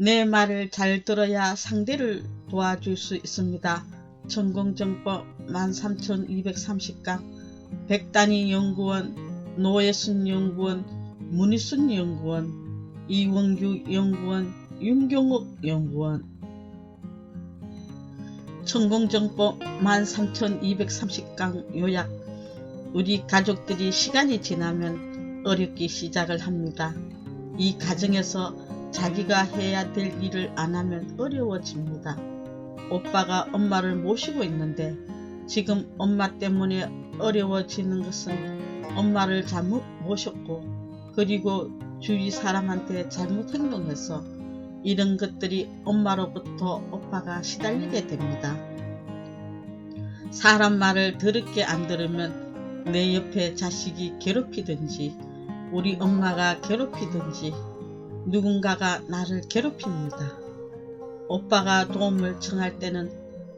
내 말을 잘 들어야 상대를 도와줄 수 있습니다. 천공정법 13230강 백단위 연구원 노예순 연구원 문희순 연구원 이원규 연구원 윤경옥 연구원 천공정법 13230강 요약 우리 가족들이 시간이 지나면 어렵기 시작을 합니다. 이 가정에서 자기가 해야 될 일을 안 하면 어려워집니다. 오빠가 엄마를 모시고 있는데 지금 엄마 때문에 어려워지는 것은 엄마를 잘못 모셨고 그리고 주위 사람한테 잘못 행동해서 이런 것들이 엄마로부터 오빠가 시달리게 됩니다. 사람 말을 더럽게 안 들으면 내 옆에 자식이 괴롭히든지 우리 엄마가 괴롭히든지 누군가가 나를 괴롭힙니다. 오빠가 도움을 청할 때는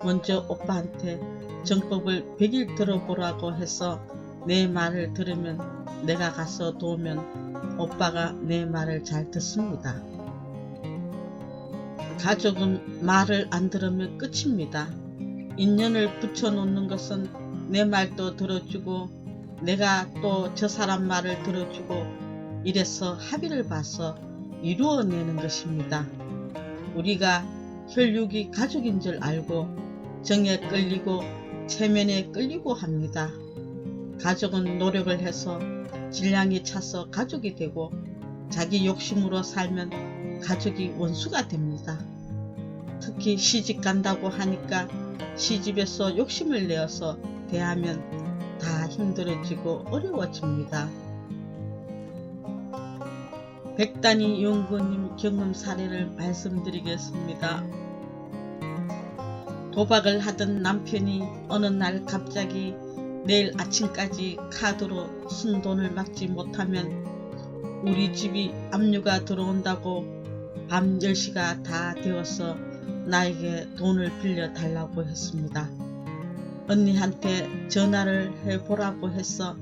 먼저 오빠한테 정법을 100일 들어보라고 해서 내 말을 들으면 내가 가서 도우면 오빠가 내 말을 잘 듣습니다. 가족은 말을 안 들으면 끝입니다. 인연을 붙여놓는 것은 내 말도 들어주고 내가 또 저 사람 말을 들어주고 이래서 합의를 봐서 이루어내는 것입니다. 우리가 혈육이 가족인 줄 알고 정에 끌리고 체면에 끌리고 합니다. 가족은 노력을 해서 질량이 차서 가족이 되고 자기 욕심으로 살면 가족이 원수가 됩니다. 특히 시집 간다고 하니까 시집에서 욕심을 내어서 대하면 다 힘들어지고 어려워집니다. 백단위 연구님 경험 사례를 말씀드리겠습니다. 도박을 하던 남편이 어느 날 갑자기 내일 아침까지 카드로 쓴 돈을 막지 못하면 우리 집이 압류가 들어온다고 밤 10시가 다 되어서 나에게 돈을 빌려 달라고 했습니다. 언니한테 전화를 해보라고 해서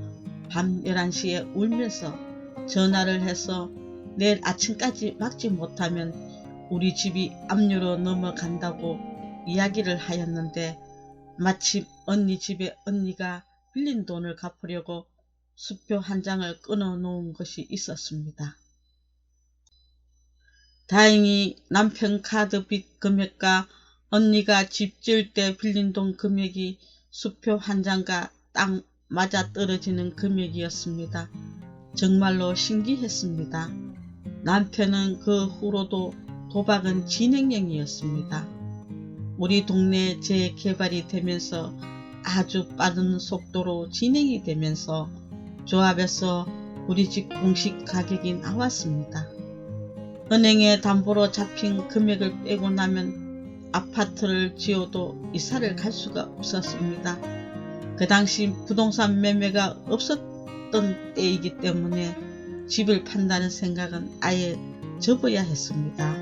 밤 11시에 울면서 전화를 해서 내일 아침까지 막지 못하면 우리 집이 압류로 넘어간다고 이야기를 하였는데 마침 언니 집에 언니가 빌린 돈을 갚으려고 수표 한 장을 끊어 놓은 것이 있었습니다. 다행히 남편 카드 빚 금액과 언니가 집 지을 때 빌린 돈 금액이 수표 한 장과 딱 맞아 떨어지는 금액이었습니다. 정말로 신기했습니다. 남편은 그 후로도 도박은 진행형이었습니다. 우리 동네 재개발이 되면서 아주 빠른 속도로 진행이 되면서 조합에서 우리 집 공식 가격이 나왔습니다. 은행에 담보로 잡힌 금액을 빼고 나면 아파트를 지어도 이사를 갈 수가 없었습니다. 그 당시 부동산 매매가 없었던 때이기 때문에 집을 판다는 생각은 아예 접어야 했습니다.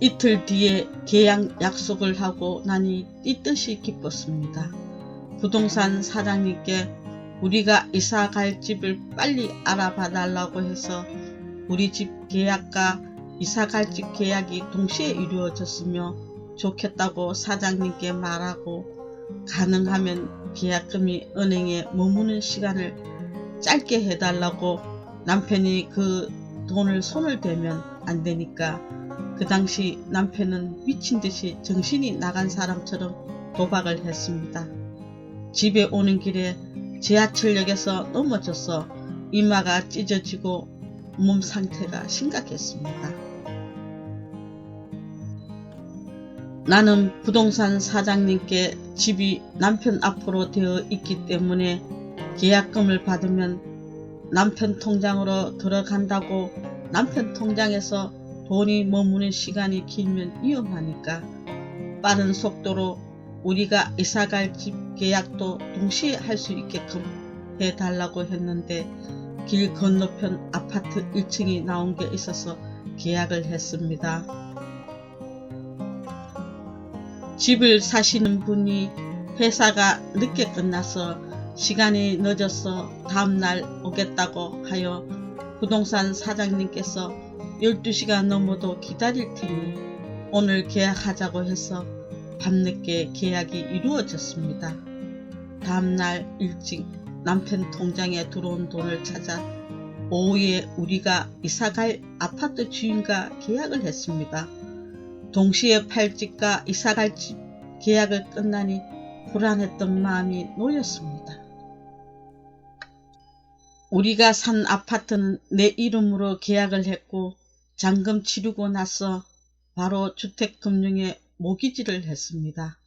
이틀 뒤에 계약 약속을 하고 나니 띠뜻이 기뻤습니다. 부동산 사장님께 우리가 이사 갈 집을 빨리 알아봐 달라고 해서 우리 집 계약과 이사 갈 집 계약이 동시에 이루어졌으며 좋겠다고 사장님께 말하고 가능하면 계약금이 은행에 머무는 시간을 짧게 해달라고 남편이 그 돈을 손을 대면 안 되니까 그 당시 남편은 미친 듯이 정신이 나간 사람처럼 도박을 했습니다. 집에 오는 길에 지하철역에서 넘어져서 이마가 찢어지고 몸 상태가 심각했습니다. 나는 부동산 사장님께 집이 남편 앞으로 되어 있기 때문에 계약금을 받으면 남편 통장으로 들어간다고 남편 통장에서 돈이 머무는 시간이 길면 위험하니까 빠른 속도로 우리가 이사갈 집 계약도 동시에 할 수 있게끔 해달라고 했는데 길 건너편 아파트 1층이 나온 게 있어서 계약을 했습니다. 집을 사시는 분이 회사가 늦게 끝나서 시간이 늦어서 다음날 오겠다고 하여 부동산 사장님께서 12시가 넘어도 기다릴 테니 오늘 계약하자고 해서 밤늦게 계약이 이루어졌습니다. 다음날 일찍 남편 통장에 들어온 돈을 찾아 오후에 우리가 이사갈 아파트 주인과 계약을 했습니다. 동시에 팔집과 이사갈 집 계약을 끝나니 불안했던 마음이 놓였습니다. 우리가 산 아파트는 내 이름으로 계약을 했고 잔금 치르고 나서 바로 주택금융에 모기지를 했습니다.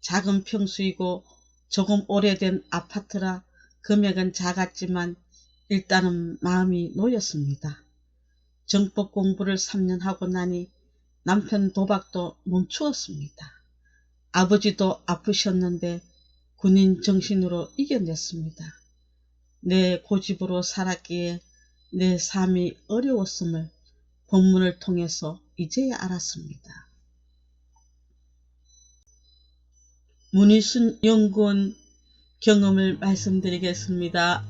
작은 평수이고 조금 오래된 아파트라 금액은 작았지만 일단은 마음이 놓였습니다. 정법 공부를 3년 하고 나니 남편 도박도 멈추었습니다. 아버지도 아프셨는데 군인 정신으로 이겨냈습니다. 내 고집으로 살았기에 내 삶이 어려웠음을 본문을 통해서 이제야 알았습니다. 문희순 연구원 경험을 말씀드리겠습니다.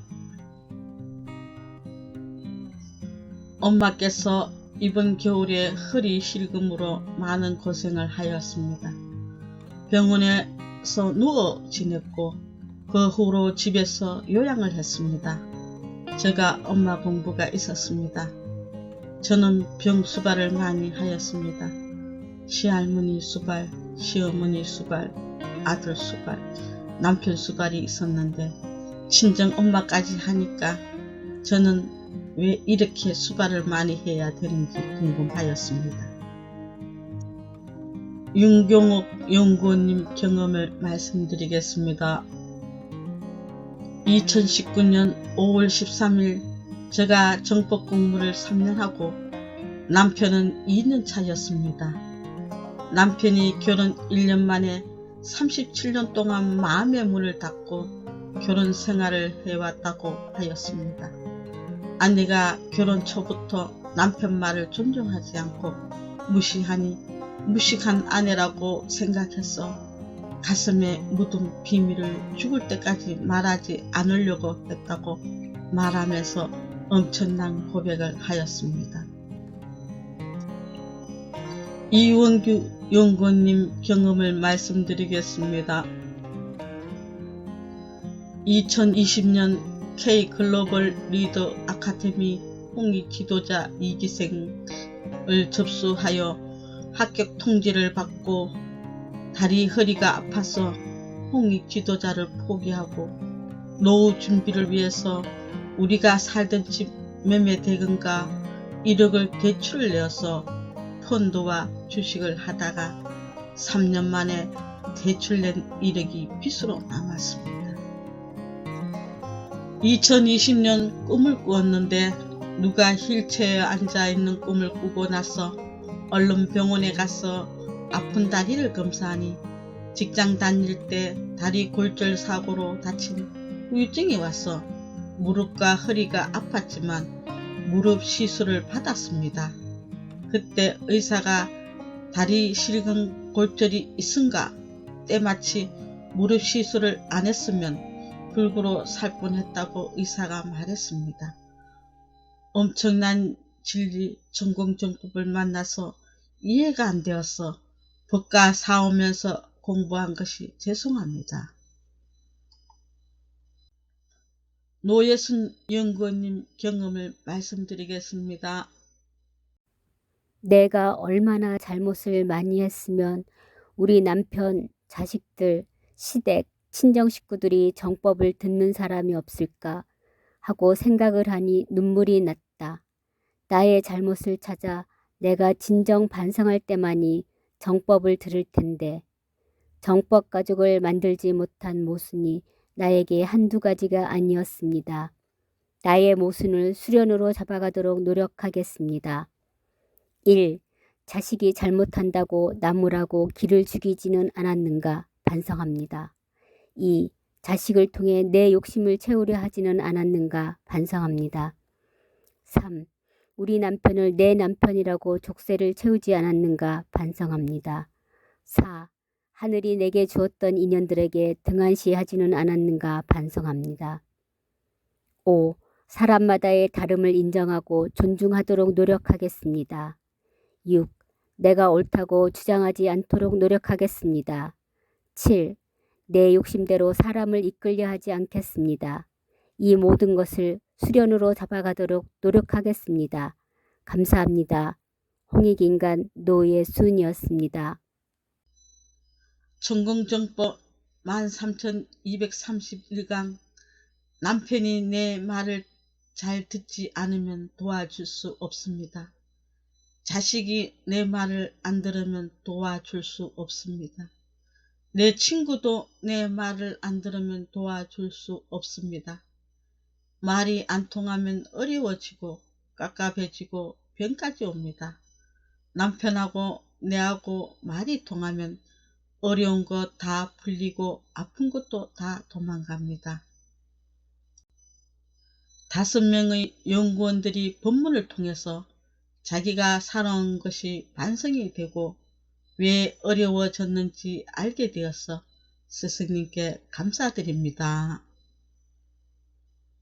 엄마께서 이번 겨울에 허리 실금으로 많은 고생을 하였습니다. 병원에서 누워 지냈고 그 후로 집에서 요양을 했습니다. 제가 엄마 공부가 있었습니다. 저는 병 수발을 많이 하였습니다. 시할머니 수발, 시어머니 수발, 아들 수발, 남편 수발이 있었는데 친정 엄마까지 하니까 저는 왜 이렇게 수발을 많이 해야 되는지 궁금하였습니다. 윤경옥 연구원님 경험을 말씀드리겠습니다. 2019년 5월 13일 제가 정법 공부를 3년 하고 남편은 2년 차였습니다. 남편이 결혼 1년 만에 37년 동안 마음의 문을 닫고 결혼 생활을 해왔다고 하였습니다. 아내가 결혼 초부터 남편 말을 존중하지 않고 무시하니 무식한 아내라고 생각해서 가슴에 묻은 비밀을 죽을 때까지 말하지 않으려고 했다고 말하면서 엄청난 고백을 하였습니다. 이원규 연구원님 경험을 말씀드리겠습니다. 2020년 K 글로벌 리더 아카데미 홍익 지도자 2기생을 접수하여 합격 통지를 받고 다리 허리가 아파서 홍익 지도자를 포기하고 노후 준비를 위해서 우리가 살던 집 매매 대금과 1억을 대출을 내어서 펀드와 주식을 하다가 3년 만에 대출낸 1억이 빚으로 남았습니다. 2020년 꿈을 꾸었는데 누가 휠체어에 앉아있는 꿈을 꾸고 나서 얼른 병원에 가서 아픈 다리를 검사하니 직장 다닐 때 다리 골절 사고로 다친 후유증이 와서 무릎과 허리가 아팠지만 무릎 시술을 받았습니다. 그때 의사가 다리 실금 골절이 있은가 때마치 무릎 시술을 안 했으면 불구로 살 뻔했다고 의사가 말했습니다. 엄청난 진리 전공정법을 만나서 이해가 안 되어서 법과 사오면서 공부한 것이 죄송합니다. 노예순 연구원님 경험을 말씀드리겠습니다. 내가 얼마나 잘못을 많이 했으면 우리 남편, 자식들, 시댁, 친정 식구들이 정법을 듣는 사람이 없을까 하고 생각을 하니 눈물이 났다. 나의 잘못을 찾아 내가 진정 반성할 때만이 정법을 들을 텐데 정법 가족을 만들지 못한 모순이 나에게 한두 가지가 아니었습니다. 나의 모순을 수련으로 잡아가도록 노력하겠습니다. 1. 자식이 잘못한다고 나무라고 길을 죽이지는 않았는가 반성합니다. 2. 자식을 통해 내 욕심을 채우려 하지는 않았는가 반성합니다. 3. 우리 남편을 내 남편이라고 족쇄를 채우지 않았는가 반성합니다. 4. 하늘이 내게 주었던 인연들에게 등한시하지는 않았는가 반성합니다. 5. 사람마다의 다름을 인정하고 존중하도록 노력하겠습니다. 6. 내가 옳다고 주장하지 않도록 노력하겠습니다. 7. 내 욕심대로 사람을 이끌려 하지 않겠습니다. 이 모든 것을 수련으로 잡아가도록 노력하겠습니다. 감사합니다. 홍익인간 노예순이었습니다. 전공정법 13231강 남편이 내 말을 잘 듣지 않으면 도와줄 수 없습니다. 자식이 내 말을 안 들으면 도와줄 수 없습니다. 내 친구도 내 말을 안 들으면 도와줄 수 없습니다. 말이 안 통하면 어려워지고 깝깝해지고 병까지 옵니다. 남편하고 내하고 말이 통하면 어려운 것 다 풀리고 아픈 것도 다 도망갑니다. 다섯 명의 연구원들이 본문을 통해서 자기가 살아온 것이 반성이 되고 왜 어려워졌는지 알게 되어서 스승님께 감사드립니다.